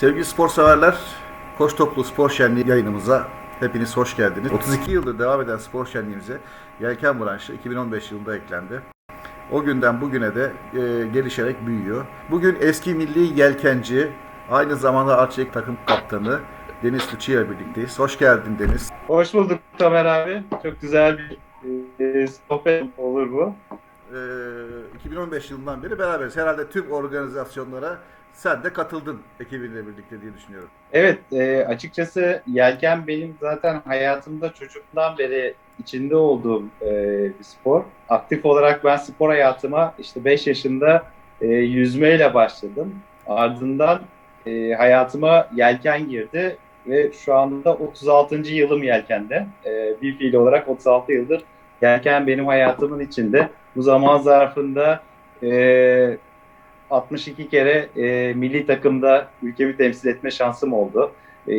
Sevgili spor severler, Koç Toplu Spor Şenliği yayınımıza hepiniz hoş geldiniz. 32 yıldır devam eden spor şenliğimize Yelken branşı 2015 yılında eklendi. O günden bugüne de e, gelişerek büyüyor. Bugün eski milli yelkenci, aynı zamanda arçelik takım kaptanı Deniz Tuçi ile birlikteyiz. Hoş geldin Deniz. Hoş bulduk Tamer abi. Çok güzel bir e, sohbet olur bu. E, 2015 yılından beri beraberiz. Herhalde tüm organizasyonlara sen de katıldın ekibinle birlikte diye düşünüyorum. Evet, e, açıkçası yelken benim zaten hayatımda çocukluğumdan beri içinde olduğum e, bir spor. Aktif olarak ben spor hayatıma işte 5 yaşında e, yüzmeyle başladım. Ardından e, hayatıma yelken girdi ve şu anda 36. yılım yelkende. E, bir fiil olarak 36 yıldır yelken benim hayatımın içinde. Bu zaman zarfında e, 62 kere e, milli takımda ülkemi temsil etme şansım oldu. E,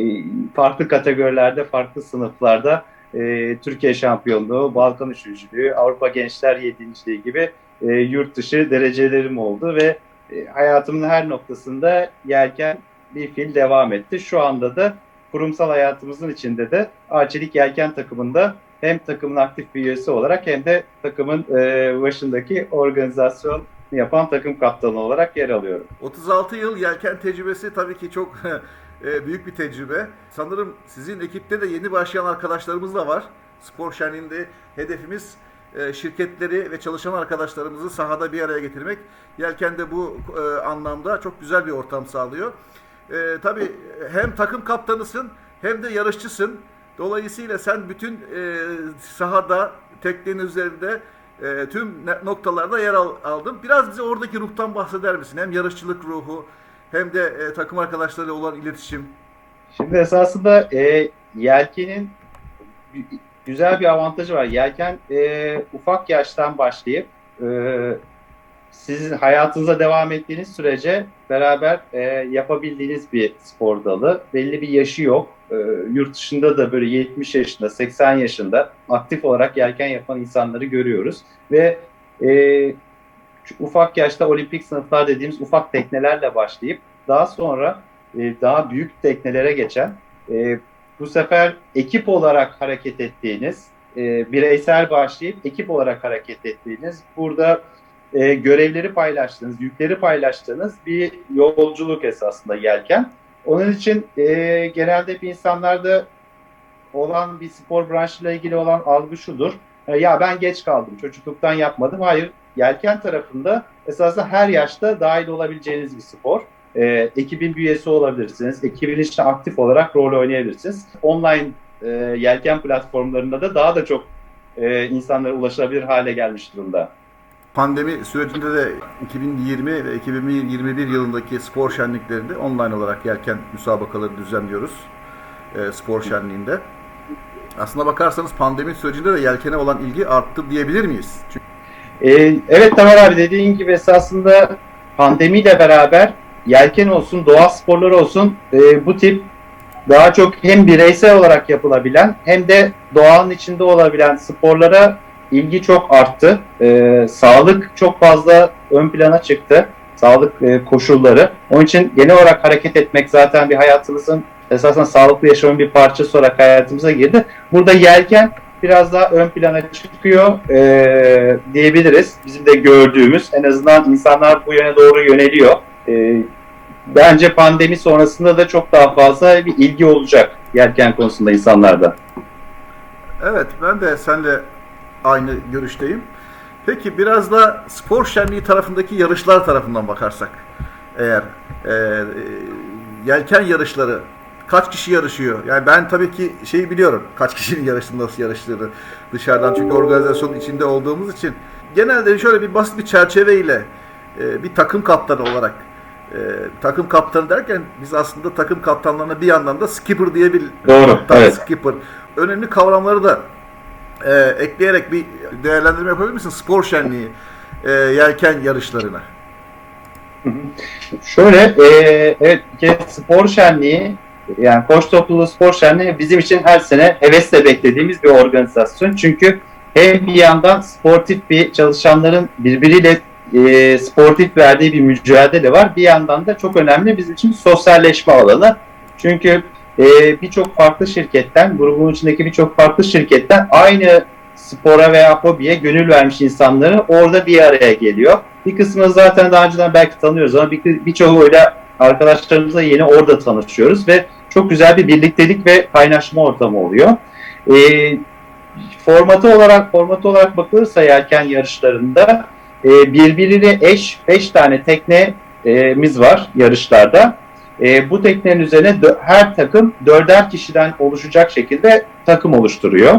farklı kategorilerde, farklı sınıflarda e, Türkiye şampiyonluğu, Balkan üçüncülüğü, Avrupa Gençler yedinciliği gibi e, yurt dışı derecelerim oldu ve e, hayatımın her noktasında yelken bir fil devam etti. Şu anda da kurumsal hayatımızın içinde de Arçelik Yelken takımında hem takımın aktif bir üyesi olarak hem de takımın e, başındaki organizasyon yapan takım kaptanı olarak yer alıyorum. 36 yıl yelken tecrübesi tabii ki çok e, büyük bir tecrübe. Sanırım sizin ekipte de yeni başlayan arkadaşlarımız da var. Spor şenliğinde hedefimiz e, şirketleri ve çalışan arkadaşlarımızı sahada bir araya getirmek. Yelken de bu e, anlamda çok güzel bir ortam sağlıyor. Tabii hem takım kaptanısın hem de yarışçısın. Dolayısıyla sen bütün sahada, teknenin üzerinde e, tüm noktalarda yer al, aldın. Biraz bize oradaki ruhtan bahseder misin? Hem yarışçılık ruhu hem de e, takım arkadaşlarıyla olan iletişim. Şimdi esasında e, yelkenin güzel bir avantajı var. Yelken e, ufak yaştan başlayıp e, sizin hayatınıza devam ettiğiniz sürece beraber e, yapabildiğiniz bir spor dalı. Belli bir yaşı yok. E, yurt dışında da böyle 70 yaşında, 80 yaşında aktif olarak yelken yapan insanları görüyoruz. Ve e, ufak yaşta olimpik sınıflar dediğimiz ufak teknelerle başlayıp daha sonra e, daha büyük teknelere geçen e, bu sefer ekip olarak hareket ettiğiniz, e, bireysel başlayıp ekip olarak hareket ettiğiniz, burada e, görevleri paylaştığınız, yükleri paylaştığınız bir yolculuk esasında yelken. Onun için e, genelde bir insanlarda olan bir spor branşıyla ilgili olan algı şudur. E, ya ben geç kaldım, çocukluktan yapmadım. Hayır, yelken tarafında esasında her yaşta dahil olabileceğiniz bir spor. E, ekibin üyesi olabilirsiniz. Ekibin içinde aktif olarak rol oynayabilirsiniz. Online e, yelken platformlarında da daha da çok e, insanlara ulaşılabilir hale gelmiş durumda. Pandemi sürecinde de 2020 ve 2021 yılındaki spor şenliklerinde online olarak yelken müsabakaları düzenliyoruz. E, spor şenliğinde. Aslına bakarsanız pandemi sürecinde de yelkene olan ilgi arttı diyebilir miyiz? Çünkü... E, evet Tamer abi dediğin gibi esasında pandemiyle beraber yelken olsun, doğa sporları olsun e, bu tip daha çok hem bireysel olarak yapılabilen hem de doğanın içinde olabilen sporlara ilgi çok arttı. E, sağlık çok fazla ön plana çıktı. Sağlık e, koşulları. Onun için genel olarak hareket etmek zaten bir hayatımızın esasen sağlıklı yaşamın bir parçası olarak hayatımıza girdi. Burada yelken biraz daha ön plana çıkıyor e, diyebiliriz. Bizim de gördüğümüz en azından insanlar bu yöne doğru yöneliyor. E, bence pandemi sonrasında da çok daha fazla bir ilgi olacak yelken konusunda insanlarda. Evet ben de senle aynı görüşteyim. Peki biraz da spor şenliği tarafındaki yarışlar tarafından bakarsak eğer e, yelken yarışları kaç kişi yarışıyor? Yani ben tabii ki şeyi biliyorum. Kaç kişinin yarıştığını, nasıl yarıştığını dışarıdan çünkü organizasyonun içinde olduğumuz için genelde şöyle bir basit bir çerçeveyle e, bir takım kaptanı olarak e, takım kaptanı derken biz aslında takım kaptanlarına bir yandan da skipper diye bir Doğru, evet. skipper önemli kavramları da e, ekleyerek bir değerlendirme yapabilir misin spor şenliği e, yelken yarışlarına? Şöyle, e, evet spor şenliği yani Koç Topluluğu Spor Şenliği bizim için her sene hevesle beklediğimiz bir organizasyon. Çünkü hem bir yandan sportif bir çalışanların birbiriyle e, sportif verdiği bir mücadele var. Bir yandan da çok önemli bizim için sosyalleşme alanı. Çünkü e, birçok farklı şirketten, grubun içindeki birçok farklı şirketten aynı spora veya hobiye gönül vermiş insanları orada bir araya geliyor. Bir kısmını zaten daha önceden belki tanıyoruz ama bir- birçoğu öyle arkadaşlarımızla yeni orada tanışıyoruz ve çok güzel bir birliktelik ve kaynaşma ortamı oluyor. E, formatı olarak formatı olarak bakılırsa yelken yarışlarında e, birbiriyle eş 5 tane teknemiz var yarışlarda. E, bu teknenin üzerine her takım dörder kişiden oluşacak şekilde takım oluşturuyor.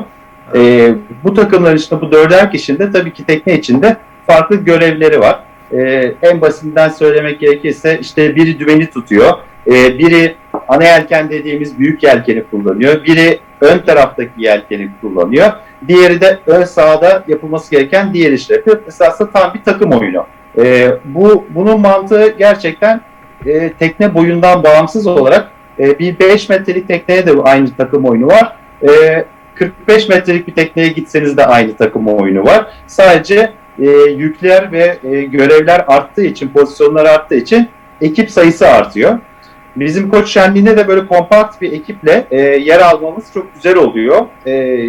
E, bu takımların içinde bu dörder kişinin de tabii ki tekne içinde farklı görevleri var. E, en basitinden söylemek gerekirse işte biri dümeni tutuyor, e, biri ana yelken dediğimiz büyük yelkeni kullanıyor, biri ön taraftaki yelkeni kullanıyor, diğeri de ön sahada yapılması gereken diğer işleri. Esasında tam bir takım oyunu. E, bu bunun mantığı gerçekten e, tekne boyundan bağımsız olarak e, bir 5 metrelik tekneye de aynı takım oyunu var. E, 45 metrelik bir tekneye gitseniz de aynı takım oyunu var. Sadece e, yükler ve e, görevler arttığı için, pozisyonlar arttığı için ekip sayısı artıyor. Bizim koç şenliğinde de böyle kompakt bir ekiple e, yer almamız çok güzel oluyor. E,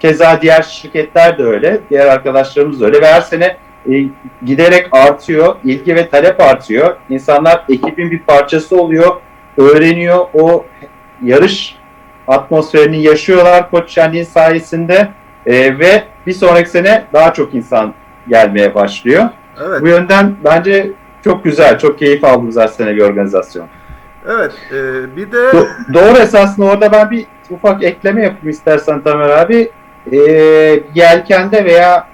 keza diğer şirketler de öyle, diğer arkadaşlarımız da öyle ve her sene e, giderek artıyor, ilgi ve talep artıyor. İnsanlar ekibin bir parçası oluyor, öğreniyor, o yarış atmosferini yaşıyorlar koç şenliği sayesinde e, ve bir sonraki sene daha çok insan gelmeye başlıyor. Evet. Bu yönden bence çok güzel, çok keyif aldığımız her sene bir organizasyon. Evet. e, bir de Do- doğru esasında orada ben bir ufak ekleme yapayım istersen Tamer abi. E, yelkende veya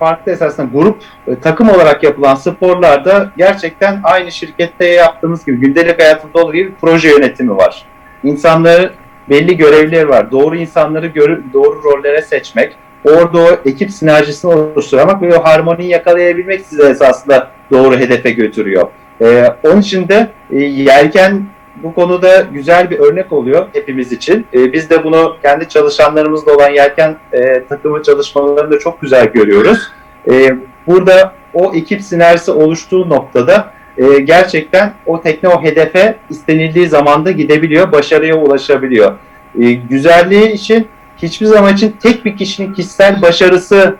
farklı esasında grup e, takım olarak yapılan sporlarda gerçekten aynı şirkette yaptığımız gibi gündelik hayatında olduğu gibi proje yönetimi var. İnsanların belli görevleri var. Doğru insanları görü- doğru rollere seçmek, orada o ekip sinerjisini oluşturmak ve o harmoniyi yakalayabilmek sizi esasında doğru hedefe götürüyor. Ee, onun için de e, yelken bu konuda güzel bir örnek oluyor hepimiz için. Ee, biz de bunu kendi çalışanlarımızla olan yelken e, takımı çalışmalarında çok güzel görüyoruz. Ee, burada o ekip sinerjisi oluştuğu noktada e, gerçekten o tekne o hedefe istenildiği zamanda gidebiliyor, başarıya ulaşabiliyor. E, güzelliği için hiçbir zaman için tek bir kişinin kişisel başarısı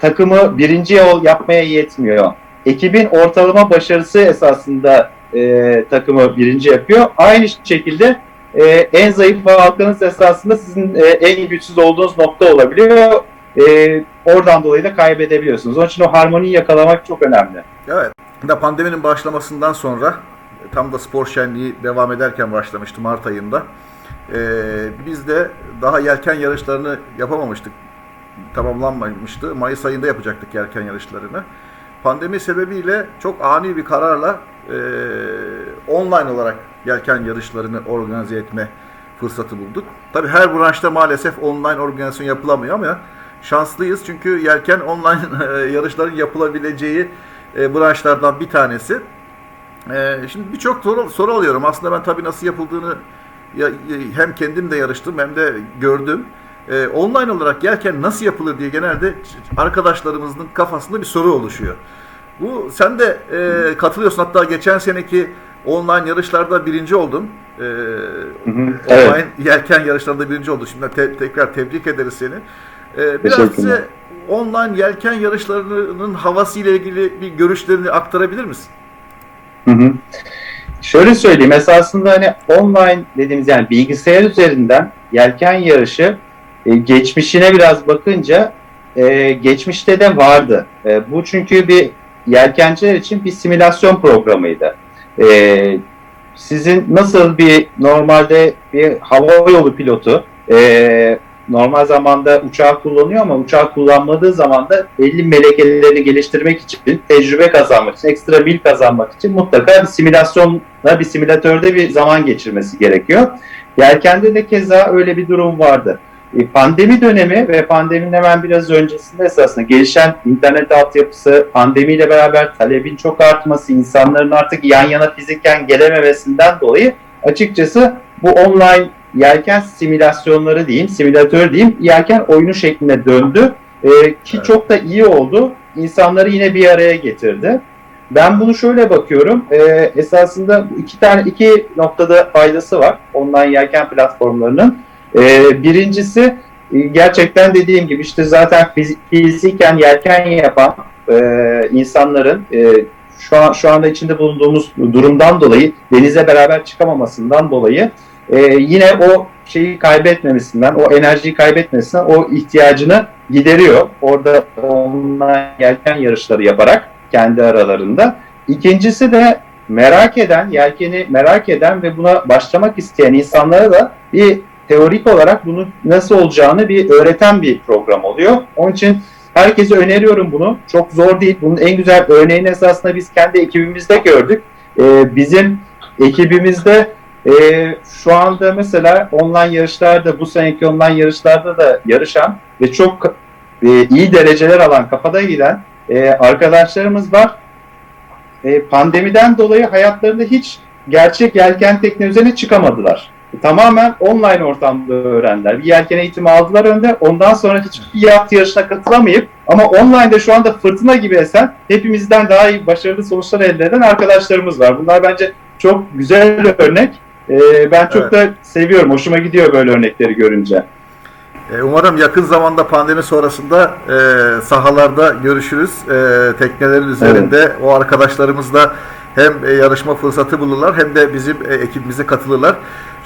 takımı birinci yol yapmaya yetmiyor. Ekibin ortalama başarısı esasında e, takımı birinci yapıyor. Aynı şekilde e, en zayıf halkanız esasında sizin e, en güçsüz olduğunuz nokta olabiliyor. E, oradan dolayı da kaybedebiliyorsunuz. Onun için o harmoniyi yakalamak çok önemli. Evet. Da pandeminin başlamasından sonra e, tam da spor şenliği devam ederken başlamıştı Mart ayında. Ee, biz de daha yelken yarışlarını yapamamıştık. Tamamlanmamıştı. Mayıs ayında yapacaktık yelken yarışlarını. Pandemi sebebiyle çok ani bir kararla e, online olarak yelken yarışlarını organize etme fırsatı bulduk. Tabii her branşta maalesef online organizasyon yapılamıyor ama şanslıyız çünkü yelken online yarışların yapılabileceği e, branşlardan bir tanesi. E, şimdi birçok soru, soru alıyorum. Aslında ben tabii nasıl yapıldığını ya, hem kendim de yarıştım hem de gördüm. E, online olarak yelken nasıl yapılır diye genelde arkadaşlarımızın kafasında bir soru oluşuyor. Bu sen de e, katılıyorsun. Hatta geçen seneki online yarışlarda birinci oldun. E, online Evet. yelken yarışlarında birinci oldun. Şimdi te- tekrar tebrik ederiz seni. E, biraz size online yelken yarışlarının havası ile ilgili bir görüşlerini aktarabilir misin? Hı hı. Şöyle söyleyeyim esasında hani online dediğimiz yani bilgisayar üzerinden yelken yarışı e, geçmişine biraz bakınca e, geçmişte de vardı. E, bu çünkü bir yelkenciler için bir simülasyon programıydı. E, sizin nasıl bir normalde bir hava yolu pilotu e, normal zamanda uçağı kullanıyor ama uçağı kullanmadığı zaman da belli melekelerini geliştirmek için, tecrübe kazanmak için, ekstra mil kazanmak için mutlaka bir simülasyonla, bir simülatörde bir zaman geçirmesi gerekiyor. Yelkende de keza öyle bir durum vardı. E, Pandemi dönemi ve pandeminin hemen biraz öncesinde esasında gelişen internet altyapısı, pandemiyle beraber talebin çok artması, insanların artık yan yana fiziken gelememesinden dolayı açıkçası bu online yelken simülasyonları diyeyim, simülatör diyeyim, yelken oyunu şeklinde döndü. Ee, ki Evet. çok da iyi oldu. insanları yine bir araya getirdi. Ben bunu şöyle bakıyorum. E, esasında iki tane iki noktada faydası var online yelken platformlarının. E, birincisi gerçekten dediğim gibi işte zaten fiz- fiziken yelken yapan e, insanların e, şu an şu anda içinde bulunduğumuz durumdan dolayı denize beraber çıkamamasından dolayı e, yine o şeyi kaybetmemesinden, o enerjiyi kaybetmesinden o ihtiyacını gideriyor. Orada online yelken yarışları yaparak kendi aralarında. İkincisi de merak eden, yelkeni merak eden ve buna başlamak isteyen insanlara da bir teorik olarak bunun nasıl olacağını bir öğreten bir program oluyor. Onun için herkese öneriyorum bunu. Çok zor değil. Bunun en güzel örneğini esasında biz kendi ekibimizde gördük. Ee, bizim ekibimizde e, şu anda mesela online yarışlarda, bu seneki online yarışlarda da yarışan ve çok e, iyi dereceler alan, kafada giden e, arkadaşlarımız var. E, pandemiden dolayı hayatlarında hiç gerçek yelken tekne üzerine çıkamadılar. Tamamen online ortamda öğrendiler. Bir yelken eğitimi aldılar önde. Ondan sonra hiçbir yat yarışına katılamayıp ama online'da şu anda fırtına gibi esen hepimizden daha iyi başarılı sonuçlar elde eden arkadaşlarımız var. Bunlar bence çok güzel örnek. E, ben çok Evet. da seviyorum. Hoşuma gidiyor böyle örnekleri görünce. E, Umarım yakın zamanda pandemi sonrasında e, sahalarda görüşürüz. E, teknelerin üzerinde o arkadaşlarımızla hem e, yarışma fırsatı bulurlar hem de bizim e, ekibimize katılırlar.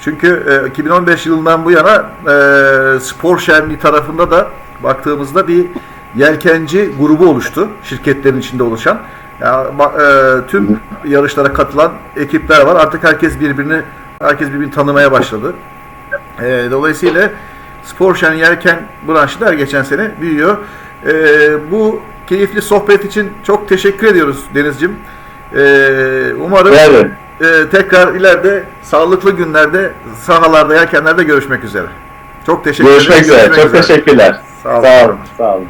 Çünkü e, 2015 yılından bu yana e, spor şenliği tarafında da baktığımızda bir yelkenci grubu oluştu. Şirketlerin içinde oluşan. Ya, ba- e, tüm yarışlara katılan ekipler var. Artık herkes birbirini herkes birbirini tanımaya başladı. E, dolayısıyla spor şen yelken branşı da her geçen sene büyüyor. E, bu keyifli sohbet için çok teşekkür ediyoruz Deniz'cim. E, umarım Evet. E, tekrar ileride sağlıklı günlerde sahalarda yelkenlerde görüşmek üzere. Çok teşekkür Görüşmek ederiz. üzere. Çok üzere. teşekkürler. Sağ olun. Sağ olun. Sağ olun.